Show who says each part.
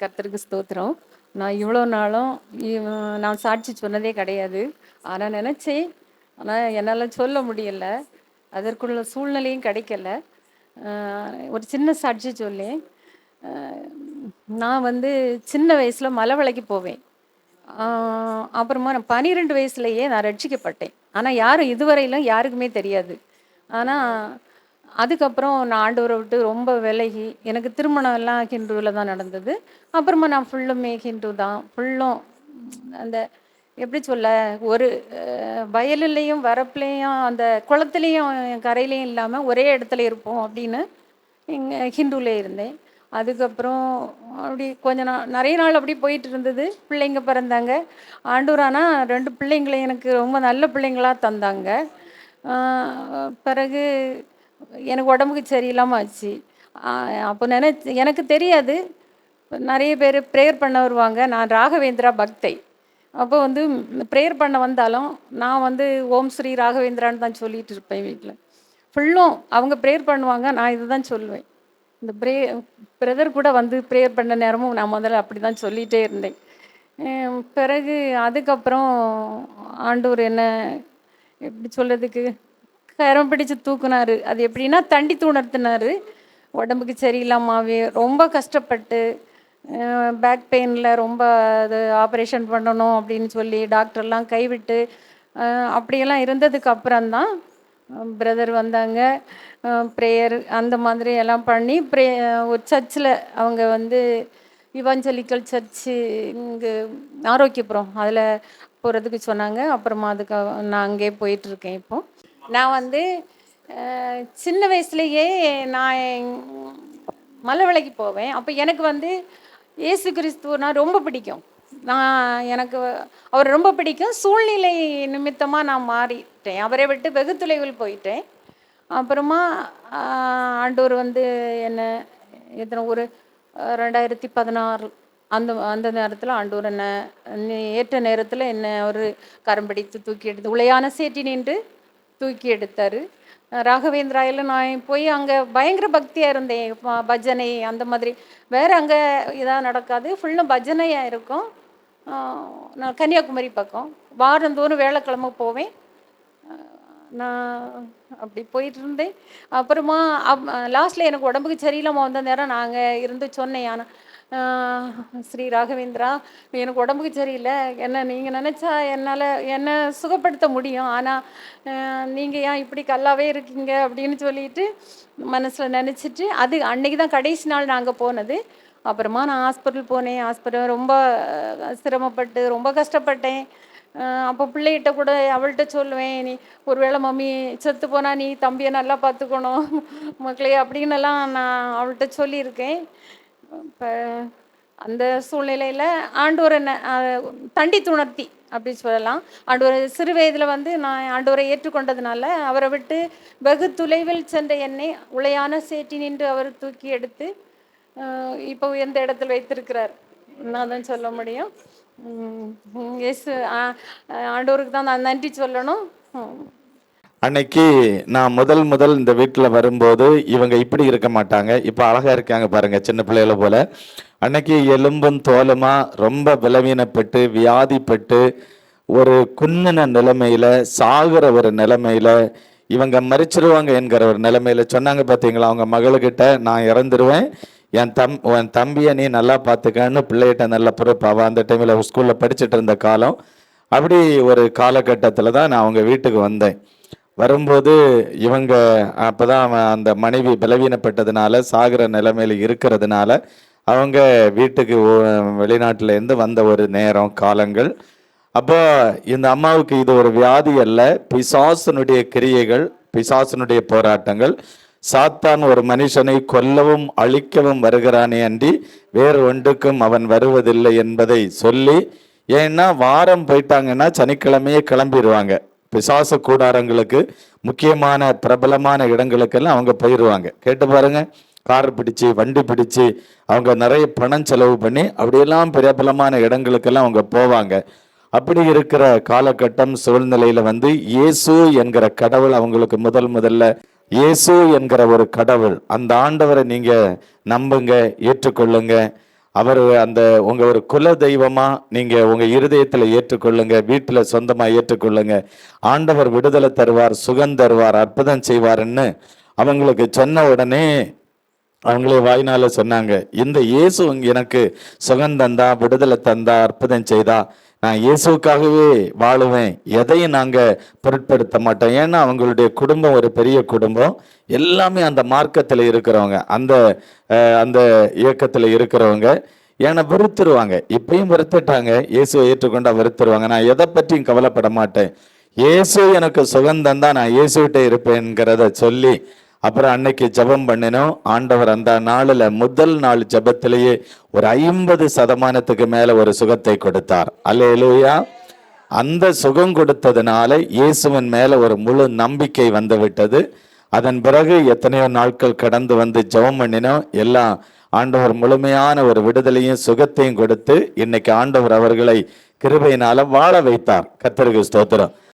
Speaker 1: கர்த்தருக்கு ஸ்தோத்திரம். நான் இவ்வளோ நாளும் நான் சாட்சி சொன்னதே கிடையாது. ஆனால் நினச்சேன். ஆனால் என்னால் சொல்ல முடியல. அதற்குள்ள சூழ்நிலையும் கிடைக்கல. ஒரு சின்ன சாட்சி சொல்லேன். நான் வந்து சின்ன வயசில் மலை விலைக்கு போவேன். அப்புறமா நான் பன்னிரெண்டு வயசுலயே நான் ரட்சிக்கப்பட்டேன். ஆனால் யாரும் இதுவரையிலும் யாருக்குமே தெரியாது. ஆனால் அதுக்கப்புறம் நான் ஆண்டவரை விட்டு ரொம்ப விலகி எனக்கு திருமணம் எல்லாம் ஹிந்துவில் தான் நடந்தது. அப்புறமா நான் ஃபுல்லுமே ஹிந்து தான். ஃபுல்லும் அந்த எப்படி சொல்ல ஒரு வயலுலேயும் வரப்புலேயும் அந்த குளத்துலேயும் கரையிலையும் இல்லாமல் ஒரே இடத்துல இருப்போம் அப்படின்னு இங்கே ஹிந்துவில் இருந்தேன். அதுக்கப்புறம் அப்படி கொஞ்ச நாள் நிறைய நாள் அப்படி போயிட்டு இருந்தது. பிள்ளைங்க பிறந்தாங்க. ஆண்டூரானா ரெண்டு பிள்ளைங்களை எனக்கு ரொம்ப நல்ல பிள்ளைங்களா தந்தாங்க. பிறகு எனக்கு உடம்புக்கு சரியில்லாமல் ஆச்சு. அப்போ நினைச்சு எனக்கு தெரியாது. நிறைய பேர் ப்ரேயர் பண்ண வருவாங்க. நான் ராகவேந்திரா பக்தை. அப்போ வந்து ப்ரேயர் பண்ண வந்தாலும் நான் வந்து ஓம் ஸ்ரீ ராகவேந்திரான்னு தான் சொல்லிட்டு இருப்பேன் வீட்டில் ஃபுல்லும் அவங்க ப்ரேயர் பண்ணுவாங்க. நான் இதுதான் சொல்லுவேன். இந்த ப்ரே பிரதர் கூட வந்து ப்ரேயர் பண்ண நேரமும் நான் முதல்ல அப்படி தான் சொல்லிகிட்டே இருந்தேன் பிறகு அதுக்கப்புறம் ஆண்டூர் என்ன எப்படி சொல்கிறதுக்கு கரம் பிடிச்சு தூக்குனாரு. அது எப்படின்னா தண்டி தூணர்த்தினாரு. உடம்புக்கு சரியில்லாமாவே ரொம்ப கஷ்டப்பட்டு பேக் பெயினில் ரொம்ப அது ஆப்ரேஷன் பண்ணணும் அப்படின்னு சொல்லி டாக்டர்லாம் கைவிட்டு அப்படியெல்லாம் இருந்ததுக்கு அப்புறம்தான் பிரதர் வந்தாங்க. ப்ரேயர் அந்த மாதிரி எல்லாம் பண்ணி ப்ரே ஒரு சர்ச்சில் அவங்க வந்து இவாஞ்சலிக்கல் சர்ச்சு இங்கே ஆரோக்கியபுரம். அதில் போகிறதுக்கு சொன்னாங்க. அப்புறமா அதுக்கு நான் அங்கேயே போயிட்டுருக்கேன் இப்போது நான் வந்து சின்ன வயசுலேயே நான் மலை விலைக்கு போவேன். அப்போ எனக்கு வந்து இயேசு கிறிஸ்துவனா ரொம்ப பிடிக்கும். நான் எனக்கு அவர் ரொம்ப பிடிக்கும். சூழ்நிலை நிமித்தமாக நான் மாறிட்டேன். அவரை விட்டு வெகு தொலைவில் போயிட்டேன். அப்புறமா ஆண்டூர் வந்து என்ன எத்தனை ஒரு ரெண்டாயிரத்தி பதினாறு அந்த அந்த நேரத்தில் ஆண்டூர் என்ன என்னை ஏற்ற நேரத்தில் என்ன ஒரு கரம்பிடித்து தூக்கி எடுத்து உளையான சேட்டி நின்று தூக்கி எடுத்தார். ராகவேந்திராயில் நான் போய் அங்கே பயங்கர பக்தியாக இருந்தேன். பஜனை அந்த மாதிரி. வேறு அங்கே இதாக நடக்காது. ஃபுல்லும் பஜனையாக இருக்கும். நான் கன்னியாகுமரி பக்கம். வாரந்தோறும் வேலைக்கிழமை போவேன். நான் அப்படி போயிட்டு இருந்தேன். அப்புறமா அப் லாஸ்ட்டில் எனக்கு உடம்புக்கு சரியில்லாமல் வந்த நேரம் நாங்கள் இருந்து சொன்னேன். ஆனால் ஸ்ரீ ராகவேந்திரா எனக்கு உடம்புக்கு சரியில்லை. என்ன நீங்கள் நினச்சா என்னால் என்னை சுகப்படுத்த முடியும்? ஆனால் நீங்கள் ஏன் இப்படி கல்லாவே இருக்கீங்க அப்படின்னு சொல்லிட்டு மனசில் நினச்சிட்டு அது அன்னைக்கு தான் கடைசி நாள் நாங்கள் போனது. அப்புறமா நான் ஹாஸ்பிட்டல் போனேன். ஹாஸ்பிட்டல் ரொம்ப சிரமப்பட்டு ரொம்ப கஷ்டப்பட்டேன். அப்போ பிள்ளைகிட்ட கூட அவள்கிட்ட சொல்லுவேன் நீ ஒருவேளை மம்மி செத்து போனால் நீ தம்பியை நல்லா பார்த்துக்கணும் மக்களே அப்படின்னு எல்லாம் நான் அவள்கிட்ட சொல்லியிருக்கேன். இப்போ அந்த சூழ்நிலையில் ஆண்டவர் என்ன தண்டி துணர்த்தி அப்படி சொல்லலாம். ஆண்டவர் சிறு வயதில் வந்து நான் ஆண்டவரை ஏற்றுக்கொண்டதுனால அவரை விட்டு வெகு தொலைவில் சென்ற என்னை உளையான சேட்டி நின்று அவர் தூக்கி எடுத்து இப்போ எந்த இடத்தில் வைத்திருக்கிறார். நான் தான் சொல்ல முடியும். எஸ் ஆண்டோருக்கு ஆண்டவருக்கு தான் நான் நன்றி சொல்லணும்.
Speaker 2: அன்னைக்கு நான் முதல் முதல் இந்த வீட்டில் வரும்போது இவங்க இப்படி இருக்க மாட்டாங்க. இப்போ அழகாக இருக்காங்க பாருங்கள் சின்ன பிள்ளைகள போல். அன்னைக்கு எலும்பும் தோலுமாக ரொம்ப விலவீனப்பட்டு வியாதிப்பட்டு ஒரு குன்னின நிலைமையில் சாகுற ஒரு நிலைமையில் இவங்க மறிச்சிருவாங்க என்கிற ஒரு நிலைமையில் சொன்னாங்க பார்த்தீங்களா அவங்க மகளுக்கிட்ட நான் இறந்துருவேன். என் தம் என் தம்பியை நீ நல்லா பார்த்துக்கன்னு பிள்ளைகிட்ட நல்ல பொறுப்பு. அவள் அந்த டைமில் ஸ்கூலில் படிச்சுட்டு இருந்த காலம். அப்படி ஒரு காலகட்டத்தில் தான் நான் அவங்க வீட்டுக்கு வந்தேன். வரும்போது இவங்க அப்பதான் அவன் அந்த மனைவி பலவீனப்பட்டதுனால சாகிற நிலைமையில் இருக்கிறதுனால அவங்க வீட்டுக்கு வெளிநாட்டிலேருந்து வந்த ஒரு நேரம் காலங்கள். அப்போ இந்த அம்மாவுக்கு இது ஒரு வியாதி அல்ல. பிசாசனுடைய கிரியைகள் பிசாசனுடைய போராட்டங்கள். சாத்தான் ஒரு மனுஷனை கொல்லவும் அழிக்கவும் வருகிறானே அன்றி வேறு ஒன்றுக்கும் அவன் வருவதில்லை என்பதை சொல்லி ஏன்னா வாரம் போயிட்டாங்கன்னா சனிக்கிழமையே கிளம்பிடுவாங்க பிசாச கூடாரங்களுக்கு முக்கியமான பிரபலமான இடங்களுக்கெல்லாம் அவங்க போயிடுவாங்க கேட்டு பாருங்க. கார் பிடிச்சு வண்டி பிடிச்சு அவங்க நிறைய பணம் செலவு பண்ணி அப்படியெல்லாம் பிரபலமான இடங்களுக்கெல்லாம் அவங்க போவாங்க. அப்படி இருக்கிற காலகட்டம் சூழ்நிலையில வந்து இயேசு என்கிற கடவுள் அவங்களுக்கு முதல் முதல்ல இயேசு என்கிற ஒரு கடவுள். அந்த ஆண்டவரை நீங்க நம்புங்க ஏற்றுக்கொள்ளுங்க. அவர் அந்த உங்க ஒரு குல தெய்வமா நீங்க உங்க இருதயத்துல ஏற்றுக்கொள்ளுங்க வீட்டுல சொந்தமா ஏற்றுக்கொள்ளுங்க. ஆண்டவர் விடுதலை தருவார் சுகம் தருவார் அற்புதம் செய்வாருன்னு அவங்களுக்கு சொன்ன உடனே அவங்களே வாய்னால சொன்னாங்க. இந்த இயேசு எனக்கு சுகம் தந்தா விடுதலை தந்தா அற்புதம் செய்தா நான் இயேசுக்காகவே வாழுவேன். எதையும் நாங்கள் பொருட்படுத்த மாட்டோம். ஏன்னா அவங்களுடைய குடும்பம் ஒரு பெரிய குடும்பம். எல்லாமே அந்த மார்க்கத்தில் இருக்கிறவங்க. அந்த அந்த இயக்கத்தில் இருக்கிறவங்க. என்னை வெறுத்துருவாங்க. இப்பயும் வெறுத்துட்டாங்க. இயேசுவை ஏற்றுக்கொண்டா வெறுத்துருவாங்க. நான் எதை பற்றியும் கவலைப்பட மாட்டேன். இயேசு எனக்கு சுகந்தம் தான் நான் இயேசுகிட்டே இருப்பேங்கிறத சொல்லி அப்புறம் அன்னைக்கு ஜெபம் பண்ணினோம். ஆண்டவர் அந்த நாளில் முதல் நாள் ஜபத்திலேயே ஒரு ஐம்பது சதமானத்துக்கு மேலே ஒரு சுகத்தை கொடுத்தார். அல்லேலூயா. அந்த சுகம் கொடுத்ததுனால இயேசுவின் மேலே ஒரு முழு நம்பிக்கை வந்து விட்டது அதன் பிறகு எத்தனையோ நாட்கள் கடந்து வந்து ஜெபம் பண்ணினோம். எல்லாம் ஆண்டவர் முழுமையான ஒரு விடுதலையும் சுகத்தையும் கொடுத்து இன்னைக்கு ஆண்டவர் அவர்களை கிருபையினால வாழ வைத்தார். கர்த்தருக்கு ஸ்தோத்திரம்.